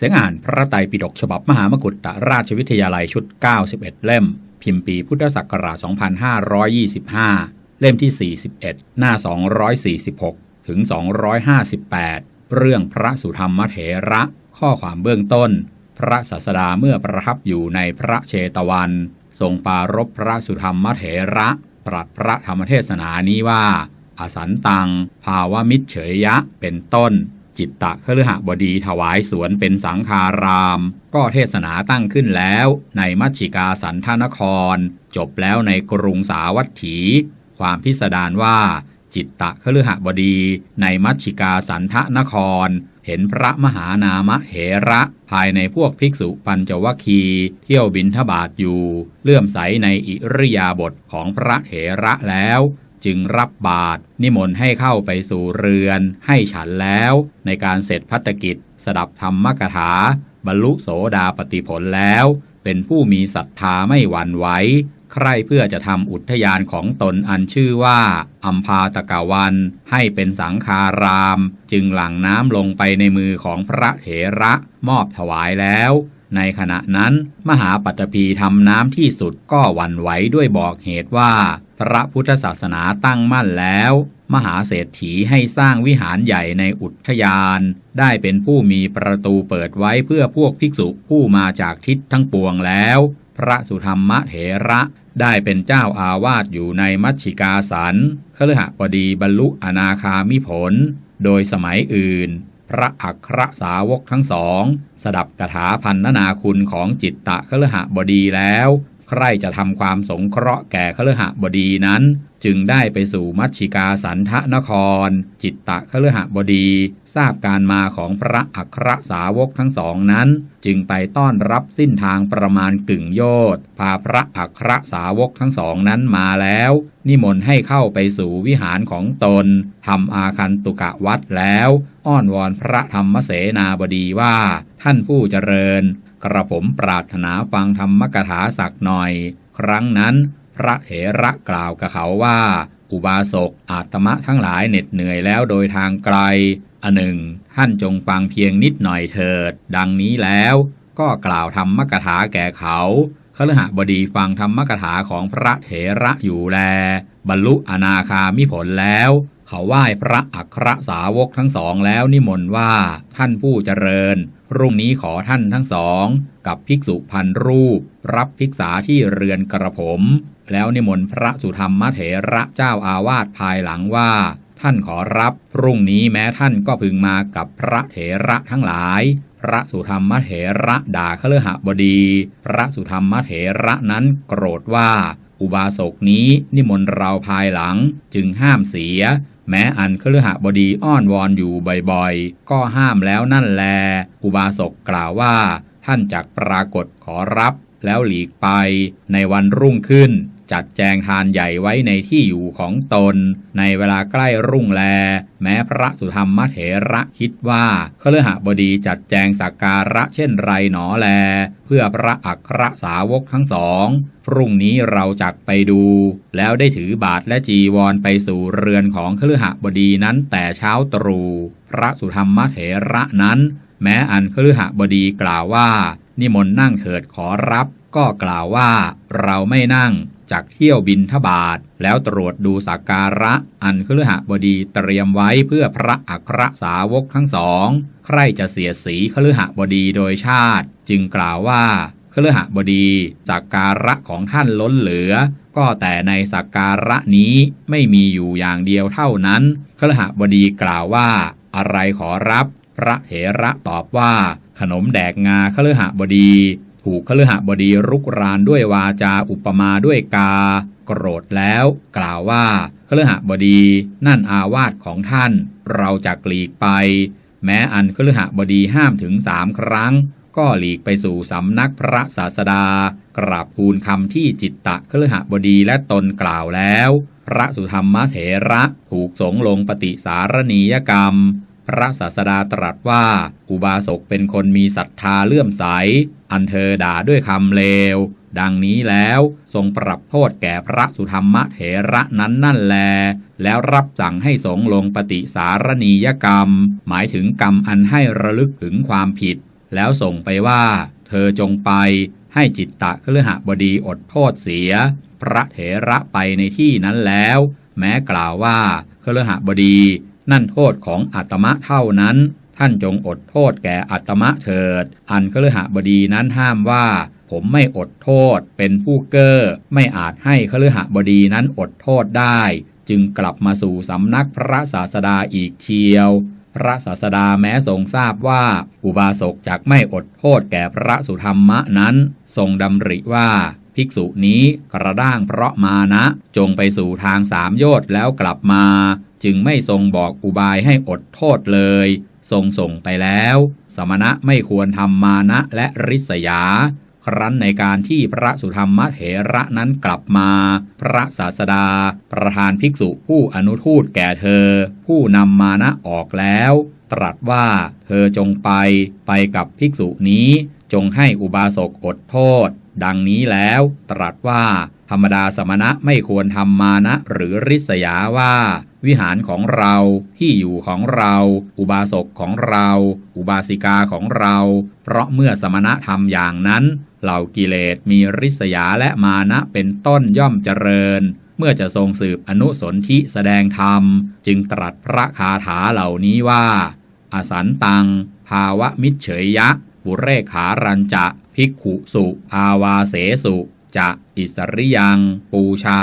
เสียงอ่านพระไตรปิฎกฉบับมหามกุฏราชวิทยาลัยชุด 91 เล่ม พิมพ์ปีพุทธศักราช 2525 เล่มที่ 41 หน้า 246 ถึง 258 เรื่องพระสุธรรมเถระ ข้อความเบื้องต้น พระศาสดาเมื่อประทับอยู่ในพระเชตวัน ทรงปารบพระสุธรรมเถระตรัสพระธรรมเทศนานี้ว่า อสันตัง ภาวมิตรเฉยยะ เป็นต้น จิตตะคฤหบดีถวายสวนเป็นสังคาราม ก็เทศนาตั้งขึ้นแล้วในมัชชิกาสันทนคร จบแล้วในกรุงสาวัตถี ความพิสดารว่า จิตตะคฤหบดีในมัชชิกาสันทนคร เห็นพระมหานามเหระ ภายในพวกภิกษุปัญจวคี เที่ยวบินทบาทอยู่ เลื่อมใสในอิริยาบถของพระเหระแล้ว จึงรับบาตรนิมนต์ให้เข้าไปสู่เรือน ให้ฉันแล้ว ในการเสร็จพัฒกิจ สดับธรรมกถา บรรลุโสดาปติผลแล้ว เป็นผู้มีศรัทธาไม่หวั่นไหวใครเพื่อจะทำอุทยานของตนอันชื่อว่าอัมพาตกาวัน ให้เป็นสังคาราม จึงหลั่งน้ำลงไปในมือของพระเถระมอบถวายแล้ว ในขณะนั้น มหาปัตภีทำน้ำที่สุดก็หวั่นไหวด้วยบอกเหตุว่า พระพุทธศาสนาตั้งมั่นแล้ว มหาเศรษฐีให้สร้างวิหารใหญ่ในอุทยาน ได้เป็นผู้มีประตูเปิดไว้เพื่อพวกภิกษุผู้มาจากทิศทั้งปวงแล้ว พระสุธรรมเถระได้เป็นเจ้าอาวาสอยู่ในมัชชิกาสันคฤหบดีบรรลุอนาคามิผล โดยสมัยอื่น พระอัครสาวกทั้งสอง สดับกถาพันนนาคุณของจิตตะคฤหบดีแล้ว ใครจะทำความสงเคราะห์แก่คฤหบดีนั้น จึงได้ไปสู่มัชชิกาสันทนคร จิตตะคฤหบดี ทราบการมาของพระอัครสาวกทั้งสองนั้น จึงไปต้อนรับสิ้นทางประมาณกึ่งโยชน์พาพระอัครสาวกทั้งสองนั้นมาแล้ว นิมนต์ให้เข้าไปสู่วิหารของตนทำอาคันตุกะวัดแล้ว อ้อนวอนพระธรรมเสนาบดีว่า ท่านผู้เจริญ กระผมปรารถนาฟังธรรมกถาสักหน่อย ครั้งนั้น พระเถระกล่าวกับเขาว่า อุบาสกอาตมะทั้งหลายเหน็ดเหนื่อยแล้วโดยทางไกลอันหนึ่ง ท่านจงฟังเพียงนิดหน่อยเถิด ดังนี้แล้ว ก็กล่าวธรรมกถาแก่เขาคฤหบดีฟังธรรมกถาของพระเถระอยู่แล บรรลุอนาคามิผลแล้ว เขาไหว้พระอัครสาวกทั้งสองแล้วนิมนต์ว่าท่านผู้เจริญ รุ่งนี้ขอท่านทั้งสอง กับภิกษุพันรูป รับภิกษาที่เรือนกระผม แล้วนิมนต์พระสุธรรมเถระเจ้าอาวาสภายหลังว่า ท่านขอรับพรุ่งนี้แม้ท่านก็พึงมากับพระเถระทั้งหลาย พระสุธรรมเถระด่าคฤหบดี พระสุธรรมเถระนั้นโกรธว่าอุบาสกนี้นิมนต์เราภายหลังจึงห้ามเสีย แม้อันคฤหบดีอ้อนวอนอยู่บ่อยๆ ก็ห้ามแล้วนั่นแล อุบาสกกล่าวว่า ท่านจักปรากฏขอรับแล้วหลีกไปในวันรุ่งขึ้น จัดแจงทานใหญ่ไว้ในที่อยู่ของตน ในเวลาใกล้รุ่งแล แม้พระสุธรรมเถระคิดว่าเครือหบดีจัดแจงสักการะเช่นไรหนอแล เพื่อพระอัครสาวกทั้งสองพรุ่งนี้เราจักไปดู แล้วได้ถือบาทและจีวรไปสู่เรือนของเครือหบดีนั้นแต่เช้าตรู่พระสุธรรมเถระนั้น แม้อันเครือหบดีกล่าวว่า นิมนต์นั่งเถิดขอรับก็กล่าวว่าเราไม่นั่ง จากเที่ยวบินทบาท แล้วตรวจดูสักการะอันคฤหบดีเตรียมไว้เพื่อพระอัครสาวกทั้งสอง ใครจะเสียสีคฤหบดีโดยชาติ จึงกล่าวว่าคฤหบดีสักการะของท่านล้นเหลือ ก็แต่ในสักการะนี้ไม่มีอยู่อย่างเดียวเท่านั้นคฤหบดีกล่าวว่า อะไรขอรับ พระเถระตอบว่า ขนมแดกงาคฤหบดี ถูกคฤหบดีรุกรานด้วยวาจาอุปมาด้วยกา โกรธแล้ว กล่าวว่าคฤหบดีนั่นอาวาสของท่าน เราจะกลีกไป แม้อันคฤหบดีห้ามถึงสามครั้ง ก็หลีกไปสู่สำนักพระศาสดากราบทูลคำที่จิตตะคฤหบดีและตนกล่าวแล้ว พระสุธรรมเถระถูกสงลงปฏิสารณียกรรม พระศาสดาตรัสว่าอุบาสกเป็นคนมีศรัทธาเลื่อมใส อันเธอด่าด้วยคำเลว ดังนี้แล้วทรงปรับโทษแก่พระสุธรรมเถระนั้นนั่นแล แล้วรับสั่งให้สงลงปฏิสารณียกรรม หมายถึงกรรมอันให้ระลึกถึงความผิด แล้วส่งไปว่า เธอจงไปให้จิตตะเคฤหบดีอดโทษเสีย พระเถระไปในที่นั้นแล้ว แม้กล่าวว่าเคฤหบดี นั่นโทษของอัตมะเท่านั้น ท่านจงอดโทษแก่อัตมะเถิด อันคฤหบดีนั้นห้ามว่า ผมไม่อดโทษ เป็นผู้เก้อไม่อาจให้คฤหบดีนั้นอดโทษได้ จึงกลับมาสู่สำนักพระศาสดาอีกเชียวพระศาสดาแม้ทรงทราบว่า อุบาสกจักไม่อดโทษแก่พระสุธรรมะนั้น ทรงดำริว่า ภิกษุนี้กระด้างเพราะมานะ จงไปสู่ทางสามโยชน์แล้วกลับมา จึงไม่ทรงบอกอุบายให้อดโทษเลย ทรงส่งไปแล้ว สมณะไม่ควรทำมานะและริษยา ครั้นในการที่พระสุธรรมเถระนั้นกลับมา พระศาสดา ประธานภิกษุผู้อนุทูตแก่เธอ ผู้นำมานะออกแล้ว ตรัสว่าเธอจงไปไปกับภิกษุนี้ จงให้อุบาสกอดโทษ ดังนี้แล้ว ตรัสว่าธรรมดาสมณะไม่ควรทำมานะหรือริษยาว่า วิหารของเราที่อยู่ของเรา อุบาสกของเรา อุบาสิกาของเรา เพราะเมื่อสมณะทำอย่างนั้น เหล่ากิเลสมีริษยาและมานะเป็นต้นย่อมเจริญ เมื่อจะทรงสืบอนุสนธิแสดงธรรม จึงตรัสพระคาถาเหล่านี้ว่า อสันตัง ภาวะมิเฉยยะบุเรขารันจะภิกขุสุ อาวาเสสุ จะอิสริยัง ปูชา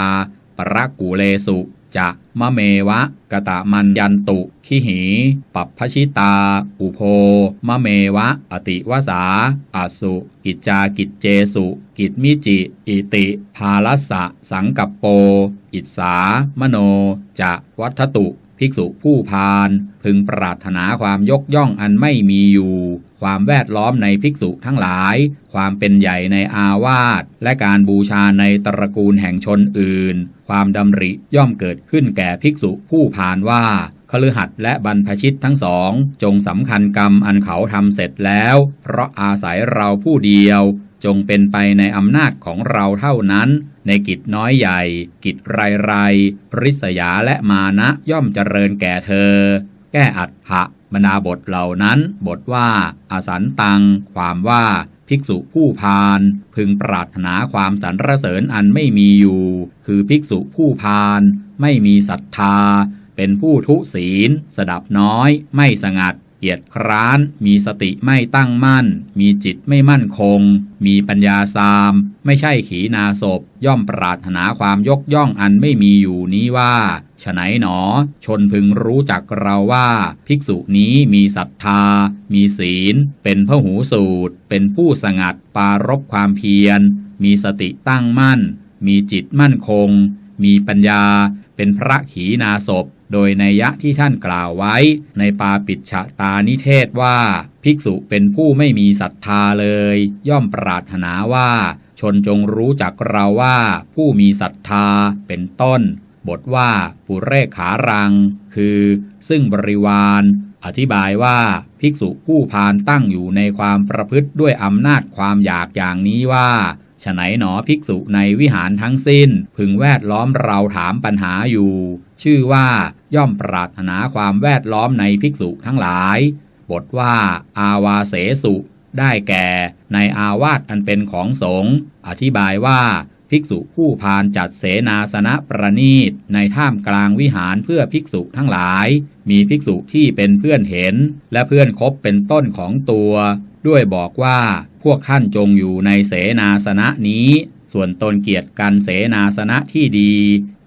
ปรกุเลสุ จะมะเมวะกะตะมันยันตุขิหี ปัปพชิตา อุโพมะเมวะ อติวสาอสุ กิจจากิจเจสุ กิจมิจิ อิติ ภาลัสสะ สังกัปโป อิสามโน จะวัฏตุ ภิกษุผู้พาลพึงปรารถนาความยกย่องอันไม่มีอยู่ ความแวดล้อมในภิกษุทั้งหลาย ความเป็นใหญ่ในอาวาส และการบูชาในตระกูลแห่งชนอื่น ความดำริย่อมเกิดขึ้นแก่ภิกษุผู้พาลว่าคฤหัสถ์และบรรพชิตทั้งสอง จงสำคัญกรรมอันเขาทำเสร็จแล้ว เพราะอาศัยเราผู้เดียว จงเป็นไปในอำนาจของเราเท่านั้น ในกิจน้อยใหญ่ กิจไรไรริษยาและมานะย่อมเจริญแก่เธอ แก้อัฏฐะ บรรดาบทเหล่านั้นบทว่าอาสันตัง ความว่าภิกษุผู้พาลพึงปรารถนาความสรรเสริญอันไม่มีอยู่ คือภิกษุผู้พาลไม่มีศรัทธา เป็นผู้ทุศีล สดับน้อย ไม่สงัด เกียจคร้าน มีสติไม่ตั้งมั่น มีจิตไม่มั่นคง มีปัญญาซาม ไม่ใช่ขีนาศพ ย่อมปรารถนาความยกย่องอันไม่มีอยู่นี้ว่าฉไหนหนอ ชนพึงรู้จักเราว่า ภิกษุนี้มีศรัทธา มีศีล เป็นพหูสูตร เป็นผู้สงัดปารบความเพียร มีสติตั้งมั่น มีจิตมั่นคง มีปัญญา เป็นพระขีนาศพโดยในยะที่ท่านกล่าวไว้ ในปาปิชตานิเทศว่า ภิกษุเป็นผู้ไม่มีศรัทธาเลย ย่อมปรารถนาว่า ชนจงรู้จักเราว่า ผู้มีศรัทธาเป็นต้น บทว่าปุเรขารัง คือ ซึ่งบริวาร อธิบายว่าภิกษุผู้พานตั้งอยู่ในความประพฤติด้วยอำนาจความอยากอย่างนี้ว่า ฉไหนหนอภิกษุในวิหารทั้งสิ้น พึงแวดล้อมเราถามปัญหาอยู่ ชื่อว่าย่อมปรารถนาความแวดล้อมในภิกษุทั้งหลาย บทว่า อาวาเสสุ ได้แก่ ในอาวาสอันเป็นของสงฆ์อธิบายว่าภิกษุผู้พานจัดเสนาสนะประนีตในท่ามกลางวิหารเพื่อภิกษุทั้งหลาย มีภิกษุที่เป็นเพื่อนเห็น และเพื่อนคบเป็นต้นของตัว ด้วยบอกว่าพวกท่านจงอยู่ในเสนาสนะนี้ ส่วนตนเกียรติกันเสนาสนะที่ดี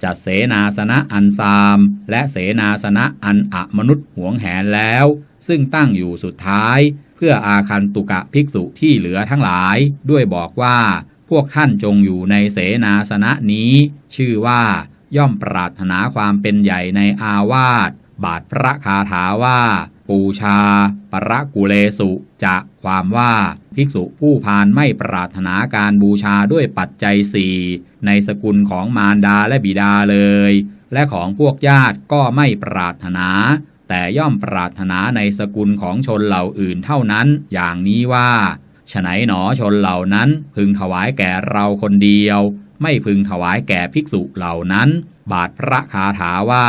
จัดเสนาสนะอันซาม และเสนาสนะอันอะมนุษย์หวงแหนแล้ว ซึ่งตั้งอยู่สุดท้าย เพื่ออาคันตุกะภิกษุที่เหลือทั้งหลาย ด้วยบอกว่าพวกท่านจงอยู่ในเสนาสนะนี้ ชื่อว่าย่อมปรารถนาความเป็นใหญ่ในอาวาสบาทพระคาถาว่า ปูชา ปรกุเลสุจะความว่าภิกษุผู้พานไม่ปรารถนาการบูชาด้วยปัจจัยสี่ในสกุลของมารดาและบิดาเลย และของพวกญาติก็ไม่ปรารถนา แต่ย่อมปรารถนาในสกุลของชนเหล่าอื่นเท่านั้น อย่างนี้ว่าฉไหนหนอชนเหล่านั้นพึงถวายแก่เราคนเดียว ไม่พึงถวายแก่ภิกษุเหล่านั้น บาทพระคาถาว่า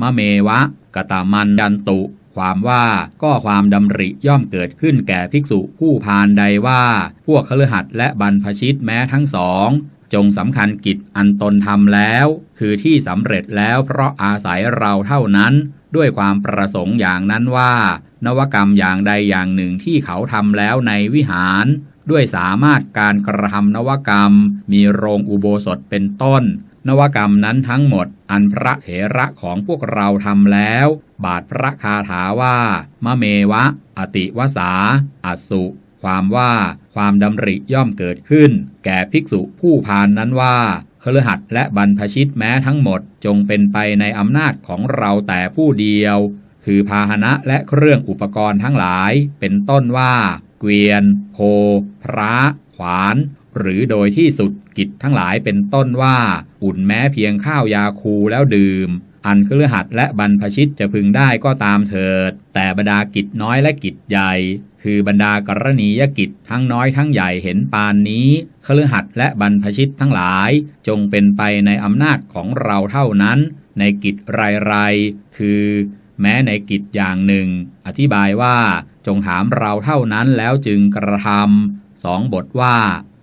มะเมวะกตามันยันตุ ความว่าก็ความดำริย่อมเกิดขึ้นแก่ภิกษุผู้พานใดว่า พวกคฤหัสถ์และบรรพชิตแม้ทั้งสอง จงสำคัญกิจอันตนทำแล้ว คือที่สำเร็จแล้วเพราะอาศัยเราเท่านั้น ด้วยความประสงค์อย่างนั้นว่า นวกรรมอย่างใดอย่างหนึ่งที่เขาทำแล้วในวิหาร ด้วยสามารถการกระทำนวกรรม มีโรงอุโบสถเป็นต้นนวกรรมนั้นทั้งหมดอันพระเถระของพวกเราทำแล้ว บาทพระคาถาว่ามะเมวะ อติวสาอสุ ความว่าความดำริย่อมเกิดขึ้น แก่ภิกษุผู้พานนั้นว่าคฤหัสและบรรพชิตแม้ทั้งหมดจงเป็นไปในอำนาจของเราแต่ผู้เดียว คือพาหนะและเครื่องอุปกรณ์ทั้งหลาย เป็นต้นว่า เกวียน โค พระ ขวาน หรือโดยที่สุดกิจทั้งหลายเป็นต้นว่า อุ่นแม้เพียงข้าวยาคูแล้วดื่ม อันเครือหัดและบรรพชิตจะพึงได้ก็ตามเถิด แต่บรรดากิจน้อยและกิจใหญ่ คือบรรดากรณียกิจทั้งน้อยทั้งใหญ่เห็นปานนี้เครือหัดและบรรพชิตทั้งหลาย จงเป็นไปในอำนาจของเราเท่านั้น ในกิจไรๆคือแม้ในกิจอย่างหนึ่ง อธิบายว่า จงถามเราเท่านั้นแล้วจึงกระทำสองบทว่า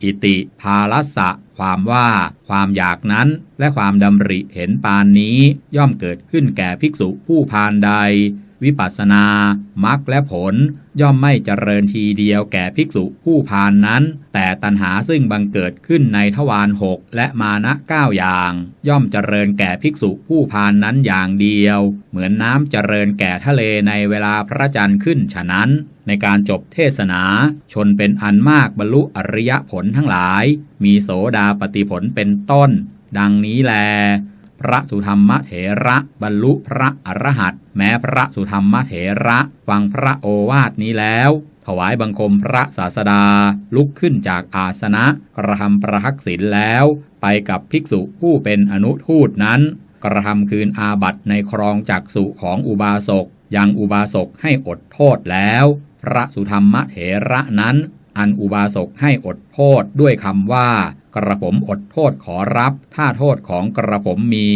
อิติ ภาลัสะ ความว่าความอยากนั้นและความดำริเห็นปานนี้ย่อมเกิดขึ้นแก่ภิกษุผู้พานใด วิปัสสนา มรรคและผล ย่อมไม่เจริญทีเดียวแก่ภิกษุผู้พานนั้น แต่ตัณหาซึ่งบังเกิดขึ้นในทวารหกและมานะเก้าอย่าง ย่อมเจริญแก่ภิกษุผู้พานนั้นอย่างเดียว เหมือนน้ำเจริญแก่ทะเลในเวลาพระจันทร์ขึ้นฉะนั้น ในการจบเทศนา ชนเป็นอันมากบรรลุอริยผลทั้งหลาย มีโสดาปฏิผลเป็นต้น ดังนี้แล พระสุธรรมเถระ บรรลุพระอรหันต์แม้พระสุธรรมเถระฟังพระโอวาทนี้แล้ว ถวายบังคมพระศาสดา ลุกขึ้นจากอาสนะกระทำประทักษิณแล้ว ไปกับภิกษุผู้เป็นอนุทูตนั้น กระทำคืนอาบัตในครองจักสุของอุบาสกยังอุบาสกให้อดโทษแล้ว พระสุธรรมเถระนั้น อันอุบาสกให้อดโทษด้วยคำว่า กระผมอดโทษขอรับ ถ้าโทษของกระผมมี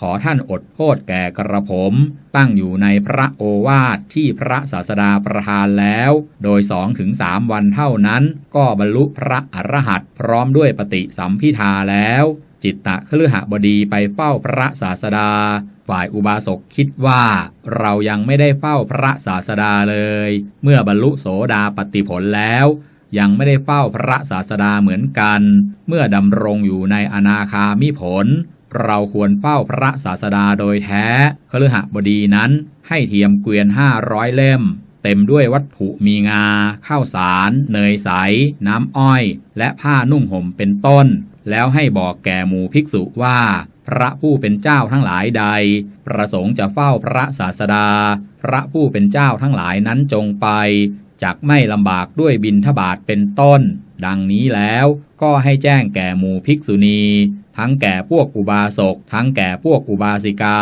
ขอท่านอดโทษแก่กระผม ตั้งอยู่ในพระโอวาทที่พระศาสดาประทานแล้ว โดยสองถึงสามวันเท่านั้น ก็บรรลุพระอรหันต์พร้อมด้วยปฏิสัมพิทาแล้ว จิตตะเคฤหบดีไปเฝ้าพระศาสดาฝ่ายอุบาสกคิดว่า เรายังไม่ได้เฝ้าพระศาสดาเลย เมื่อบรรลุโสดาปฏิผลแล้ว ยังไม่ได้เฝ้าพระศาสดาเหมือนกัน เมื่อดำรงอยู่ในอนาคามิผล เราควรเฝ้าพระศาสดาโดยแท้คฤหบดีนั้นให้เทียมเกวียนห้าร้อยเล่ม เต็มด้วยวัตถุมีงา ข้าวสาร เนยใส น้ำอ้อย และผ้านุ่งห่มเป็นต้น แล้วให้บอกแก่หมู่ภิกษุว่า พระผู้เป็นเจ้าทั้งหลายใด ประสงค์จะเฝ้าพระศาสดา พระผู้เป็นเจ้าทั้งหลายนั้นจงไป จักไม่ลำบากด้วยบินทบาทเป็นต้น ดังนี้แล้วก็ให้แจ้งแก่หมู่ภิกษุณี ทั้งแก่พวกอุบาสก ทั้งแก่พวกอุบาสิกา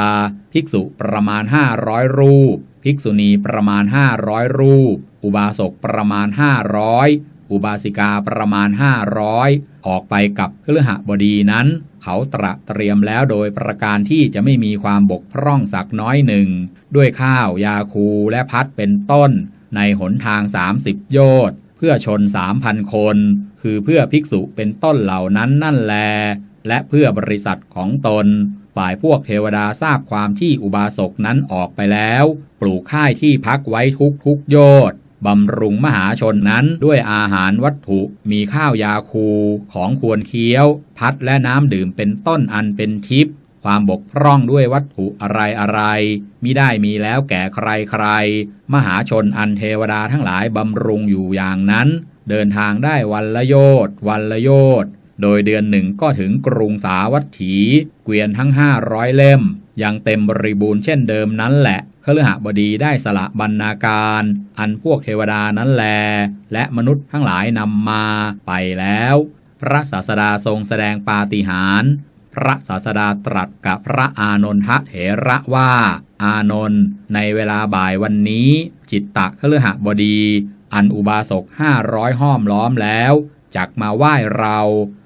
ภิกษุประมาณห้าร้อยรูป ภิกษุณีประมาณห้าร้อยรูป อุบาสกประมาณห้าร้อยอุบาสิกาประมาณห้าร้อยออกไปกับเครือหบดีนั้น เขาตระเตรียมแล้วโดยประการที่จะไม่มีความบกพร่องสักน้อยหนึ่ง ด้วยข้าวยาคูและพัดเป็นต้น ในหนทาง 30 โยชน์เพื่อชน3,000คน คือเพื่อภิกษุเป็นต้นเหล่านั้นนั่นแล และเพื่อบริษัทของตน ฝ่ายพวกเทวดาทราบความที่อุบาสกนั้นออกไปแล้ว ปลูกค่ายที่พักไว้ทุกทุกโยชน์บำรุงมหาชนนั้นด้วยอาหารวัตถุมีข้าวยาคูของควรเคี้ยว พัดและน้ำดื่มเป็นต้นอันเป็นทิพย์ ความบกพร่องด้วยวัตถุอะไรอะไรมิได้มีแล้วแก่ใครใคร มหาชนอันเทวดาทั้งหลายบำรุงอยู่อย่างนั้น เดินทางได้วันละโยชน์วันละโยชน์โดยเดือนหนึ่งก็ถึงกรุงสาวัตถี เกวียนทั้งห้าร้อยเล่ม ยังเต็มบริบูรณ์เช่นเดิมนั้นแหละคฤหบดีได้สละบรรณาการ อันพวกเทวดานั้นแล และมนุษย์ทั้งหลายนำมาไปแล้ว พระศาสดาทรงแสดงปาฏิหาริย์ พระศาสดาตรัสกับพระอานนทเถระว่า อานนท์ในเวลาบ่ายวันนี้ จิตตะเคฤหบดี อันอุบาสกห้าร้อยห้อมล้อมแล้วจักมาไหว้เรา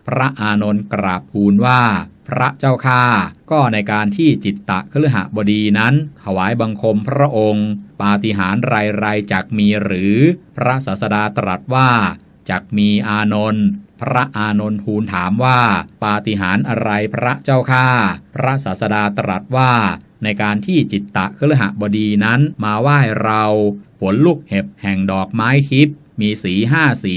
พระอานนท์กราบทูลว่า พระเจ้าข้าก็ในการที่จิตตะเคฤหบดีนั้น ถวายบังคมพระองค์ ปาฏิหาริย์ไรๆจักมีหรือ พระศาสดาตรัสว่าจักมีอานนท์ พระอานนท์ทูลถามว่า ปาฏิหาริย์อะไรพระเจ้าข้าพระศาสดาตรัสว่า ในการที่จิตตะคฤหบดีนั้นมาไหว้เรา ผลลูกเห็บแห่งดอกไม้ทิพย์มีสีห้าสี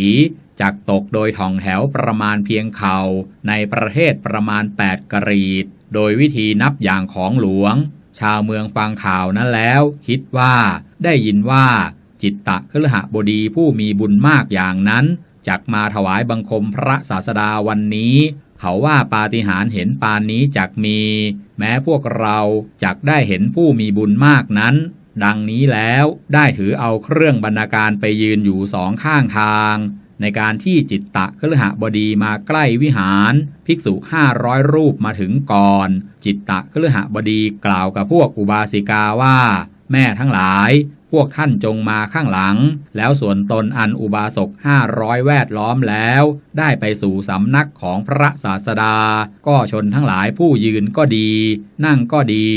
จักตกโดยท่องแถวประมาณเพียงเขา่าในประเทศประมาณ 8กรีด โดยวิธีนับอย่างของหลวง ชาวเมืองฟังข่าวนั้นแล้ว คิดว่าได้ยินว่าจิตตะคฤหบดีผู้มีบุญมากอย่างนั้น จักมาถวายบังคมพระศาสดาวันนี้ เขาว่าปาฏิหาริย์เห็นปานนี้จักมี แม้พวกเราจักได้เห็นผู้มีบุญมากนั้น ดังนี้แล้วได้ถือเอาเครื่องบรรณาการไปยืนอยู่สองข้างทาง ในการที่จิตตะคฤหบดีมาใกล้วิหาร ภิกษุห้าร้อยรูปมาถึงก่อน จิตตะคฤหบดีกล่าวกับพวกอุบาสิกาว่า แม่ทั้งหลาย พวกท่านจงมาข้างหลัง แล้วส่วนตนอันอุบาสกห้าร้อยแวดล้อมแล้ว ได้ไปสู่สำนักของพระศาสดา ก็ชนทั้งหลายผู้ยืนก็ดี นั่งก็ดี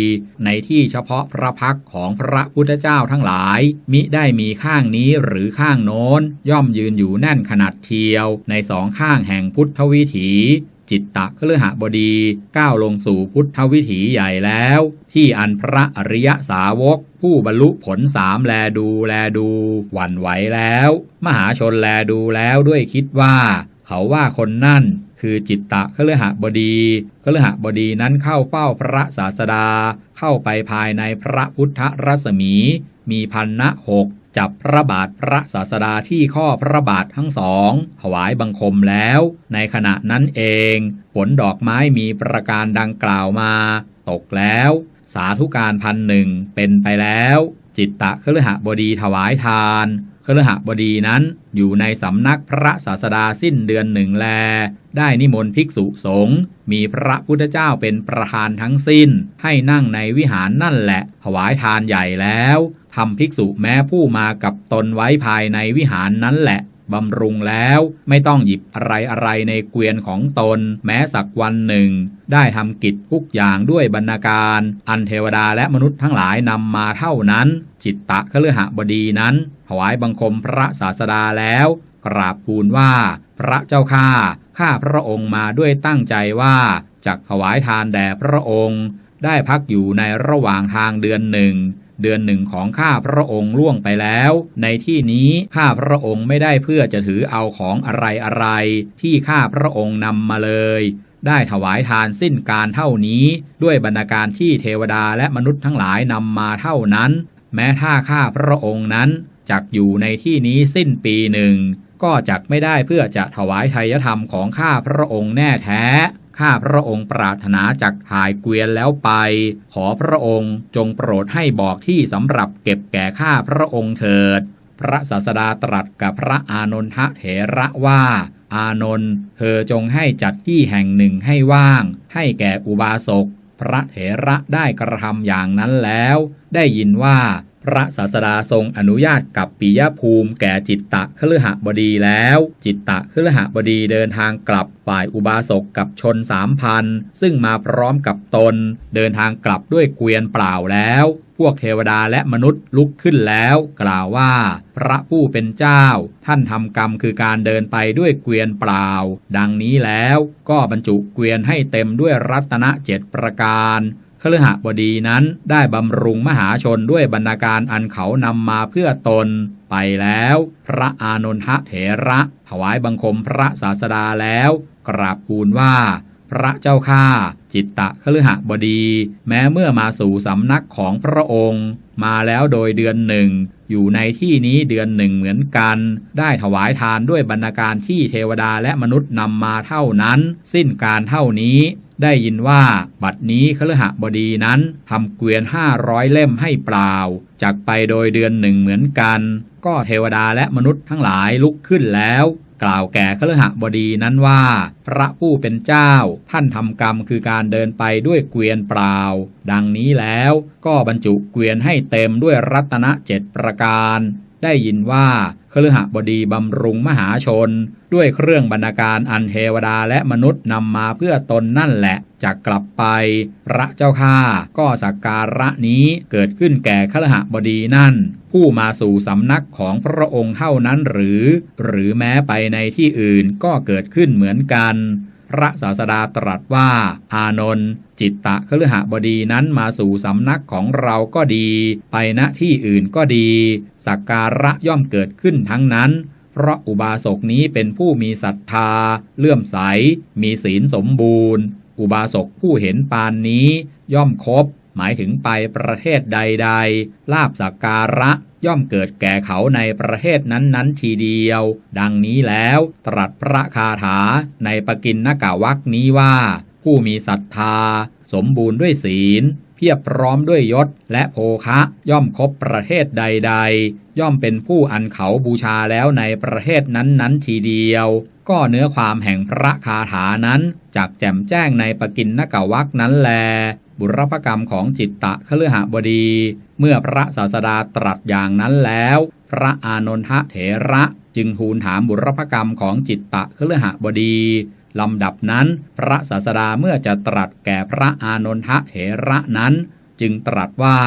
ในที่เฉพาะพระพักของพระพุทธเจ้าทั้งหลาย มิได้มีข้างนี้หรือข้างโน้น ย่อมยืนอยู่แน่นขนาดเทียว ในสองข้างแห่งพุทธวิถี จิตตะคฤหบดีก้าวลงสู่พุทธวิถีใหญ่แล้ว ที่อันพระอริยสาวก ผู้บรรลุผลสามแลดูแลดู หวั่นไหวแล้ว มหาชนแลดูแล้วด้วยคิดว่า เขาว่าคนนั่นคือจิตตะคฤหบดีคฤหบดีนั้นเข้าเฝ้าพระศาสดา เข้าไปภายในพระพุทธรัศมี มีพันนะหก จับพระบาทพระศาสดาที่ข้อพระบาททั้งสองถวายบังคมแล้ว ในขณะนั้นเอง ผลดอกไม้มีประการดังกล่าวมา ตกแล้ว สาธุการพันหนึ่งเป็นไปแล้ว จิตตะเคฤหบดีถวายทานเคฤหบดีนั้นอยู่ในสำนักพระศาสดาสิ้นเดือนหนึ่งแล ได้นิมนต์ภิกษุสงฆ์มีพระพุทธเจ้าเป็นประธานทั้งสิ้น ให้นั่งในวิหารนั่นแหละ ถวายทานใหญ่แล้ว ทำภิกษุแม้ผู้มากับตนไว้ภายในวิหารนั้นแหละบำรุงแล้วไม่ต้องหยิบอะไรอะไรในเกวียนของตน แม้สักวันหนึ่ง ได้ทำกิจทุกอย่างด้วยบรรณาการ อันเทวดาและมนุษย์ทั้งหลายนำมาเท่านั้น จิตตะคฤหบดีนั้น ถวายบังคมพระศาสดาแล้ว กราบทูลว่า พระเจ้าข้าข้าพระองค์มาด้วยตั้งใจว่าจะถวายทานแด่พระองค์ ได้พักอยู่ในระหว่างทางเดือนหนึ่ง เดือนหนึ่งของข้าพระองค์ล่วงไปแล้ว ในที่นี้ข้าพระองค์ไม่ได้เพื่อจะถือเอาของอะไรอะไรที่ข้าพระองค์นำมาเลย ได้ถวายทานสิ้นการเท่านี้ ด้วยบรรณาการที่เทวดาและมนุษย์ทั้งหลายนำมาเท่านั้น แม้ถ้าข้าพระองค์นั้นจักอยู่ในที่นี้สิ้นปีหนึ่ง ก็จักไม่ได้เพื่อจะถวายไทยธรรมของข้าพระองค์แน่แท้ ข้าพระองค์ปรารถนาจักถ่ายเกวียนแล้วไป ขอพระองค์จงโปรดให้บอกที่สำหรับเก็บแก่ข้าพระองค์เถิด พระศาสดาตรัสกับพระอานนทเถระว่า อานนท์เธอจงให้จัดที่แห่งหนึ่งให้ว่าง ให้แก่อุบาสก พระเถระได้กระทำอย่างนั้นแล้ว ได้ยินว่า พระศาสดาทรงอนุญาตกับปิยภูมิแก่จิตตะคฤหบดีแล้ว จิตตะคฤหบดีเดินทางกลับฝ่ายอุบาสกกับชนสามพันซึ่งมาพร้อมกับตน เดินทางกลับด้วยเกวียนเปล่าแล้ว พวกเทวดาและมนุษย์ลุกขึ้นแล้ว กล่าวว่า พระผู้เป็นเจ้า ท่านทำกรรมคือการเดินไปด้วยเกวียนเปล่า ดังนี้แล้วก็บรรจุเกวียนให้เต็มด้วยรัตนเจ็ดประการ คฤหบดีนั้นได้บำรุงมหาชนด้วยบรรณาการอันเขานำมาเพื่อตนไปแล้ว พระอานนทเถระ ถวายบังคมพระศาสดาแล้ว กราบทูลว่า พระเจ้าข้าจิตตะคฤหบดี แม้เมื่อมาสู่สำนักของพระองค์ มาแล้วโดยเดือนหนึ่ง อยู่ในที่นี้เดือนหนึ่งเหมือนกัน ได้ถวายทานด้วยบรรณาการที่เทวดาและมนุษย์นำมาเท่านั้น สิ้นการเท่านี้ ได้ยินว่า บัดนี้คฤหบดีนั้นทำเกวียนห้าร้อยเล่มให้เปล่า จากไปโดยเดือนหนึ่งเหมือนกัน ก็เทวดาและมนุษย์ทั้งหลายลุกขึ้นแล้ว กล่าวแก่คฤหบดีนั้นว่า พระผู้เป็นเจ้า ท่านทำกรรมคือการเดินไปด้วยเกวียนเปล่า ดังนี้แล้วก็บรรจุเกวียนให้เต็มด้วยรัตนเจ็ดประการ ได้ยินว่าคฤหบดีบำรุงมหาชน ด้วยเครื่องบรรณาการอันเทวดาและมนุษย์นำมาเพื่อตนนั่นแหละจะกลับไป พระเจ้าข้าก็สักการะนี้เกิดขึ้นแก่คฤหบดีนั่น ผู้มาสู่สำนักของพระองค์เท่านั้นหรือ หรือแม้ไปในที่อื่นก็เกิดขึ้นเหมือนกัน พระศาสดาตรัสว่า อานนท์จิตตะคฤหบดีนั้นมาสู่สำนักของเราก็ดี ไปณที่อื่นก็ดี สักการะย่อมเกิดขึ้นทั้งนั้น เพราะอุบาสกนี้เป็นผู้มีศรัทธา เลื่อมใส มีศีลสมบูรณ์ อุบาสกผู้เห็นปานนี้ ย่อมคบ หมายถึงไปประเทศใด ๆ ลาบสักการะ ย่อมเกิดแก่เขาในประเทศนั้นๆ ทีเดียว ดังนี้แล้วตรัสพระคาถาในปกินนกาวักนี้ว่า ผู้มีศรัทธา สมบูรณ์ด้วยศีล เพียบพร้อมด้วยยศและโภคะ ย่อมคบประเทศใด ๆ ย่อมเป็นผู้อันเขาบูชาแล้วในประเทศนั้นๆ ทีเดียว ก็เนื้อความแห่งพระคาถานั้นจากแจ่มแจ้งในปกินนกาวักนั้นแล บุรพกรรมของจิตตะคฤหบดี เมื่อพระศาสดาตรัสอย่างนั้นแล้ว พระอานนทเถระจึงทูลถามบุรพกรรมของจิตตะคฤหบดีลำดับนั้น พระศาสดาเมื่อจะตรัสแก่พระอานนทเถระนั้น จึงตรัสว่า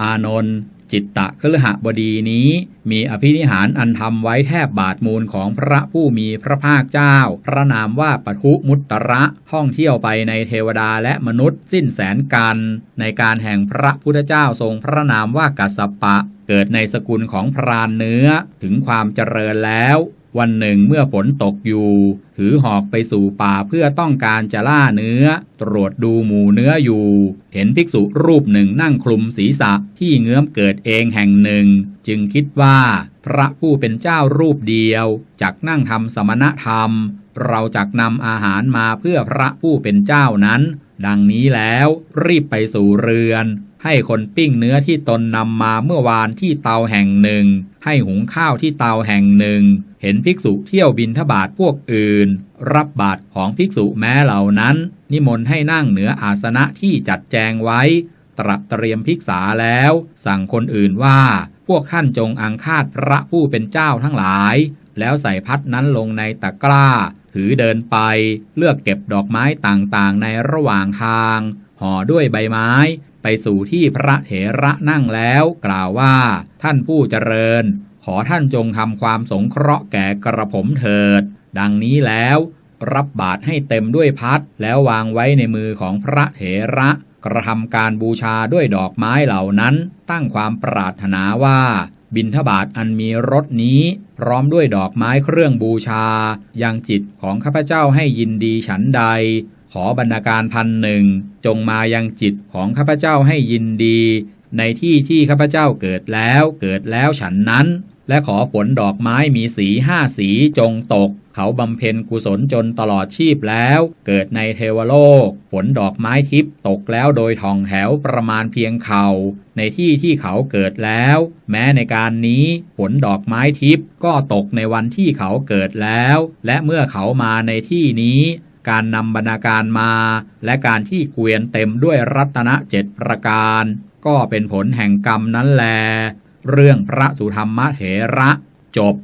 อานนท์ จิตตะคฤหบดีนี้ มีอภินิหารอันทำไว้แทบบาทมูลของพระผู้มีพระภาคเจ้า พระนามว่าปทุมุตตระ ท่องเที่ยวไปในเทวดาและมนุษย์สิ้นแสนกัน ในการแห่งพระพุทธเจ้าทรงพระนามว่ากัสสปะ เกิดในสกุลของพรานเนื้อถึงความเจริญแล้ว วันหนึ่งเมื่อฝนตกอยู่ ถือหอกไปสู่ป่าเพื่อต้องการจะล่าเนื้อ ตรวจดูหมูเนื้ออยู่ เห็นภิกษุรูปหนึ่งนั่งคลุมศีรษะที่เงื้อมเกิดเองแห่งหนึ่ง จึงคิดว่า พระผู้เป็นเจ้ารูปเดียวจักนั่งทำสมณธรรม เราจักนำอาหารมาเพื่อพระผู้เป็นเจ้านั้น ดังนี้แล้วรีบไปสู่เรือน ให้คนปิ้งเนื้อที่ตนนำมาเมื่อวานที่เตาแห่งหนึ่ง ให้หุงข้าวที่เตาแห่งหนึ่ง เห็นภิกษุเที่ยวบินทบาทพวกอื่น รับบาทของภิกษุแม้เหล่านั้น นิมนต์ให้นั่งเหนืออาสนะที่จัดแจงไว้ ตระเตรียมภิกษาแล้ว สั่งคนอื่นว่า พวกท่านจงอังคาดพระผู้เป็นเจ้าทั้งหลาย แล้วใส่พัดนั้นลงในตะกร้า ถือเดินไป เลือกเก็บดอกไม้ต่างๆ ในระหว่างทางห่อด้วยใบไม้ ไปสู่ที่พระเถระนั่งแล้วกล่าวว่า ท่านผู้เจริญ ขอท่านจงทำความสงเคราะห์แก่กระผมเถิด ดังนี้แล้วรับบาตรให้เต็มด้วยพัดแล้ววางไว้ในมือของพระเถระ กระทำการบูชาด้วยดอกไม้เหล่านั้น ตั้งความปรารถนาว่า บิณฑบาตอันมีรสนี้ พร้อมด้วยดอกไม้เครื่องบูชายังจิตของข้าพเจ้าให้ยินดีฉันใด ขอบรรณาการพันหนึ่งจงมายังจิตของข้าพเจ้าให้ยินดี ในที่ที่ข้าพเจ้าเกิดแล้วเกิดแล้วฉันนั้น และขอผลดอกไม้มีสีห้าสีจงตก เขาบำเพ็ญกุศลจนตลอดชีพแล้ว เกิดในเทวโลก ผลดอกไม้ทิพตกแล้วโดยทองแถวประมาณเพียงเขา่าในที่ที่เขาเกิดแล้ว แม้ในการนี้ผลดอกไม้ทิพก็ตกในวันที่เขาเกิดแล้ว และเมื่อเขามาในที่นี้ การนำบรรณาการมา และการที่เกวียนเต็มด้วยรัตนเจ็ดประการ ก็เป็นผลแห่งกรรมนั้นแล เรื่องพระสุธรรมเถระจบ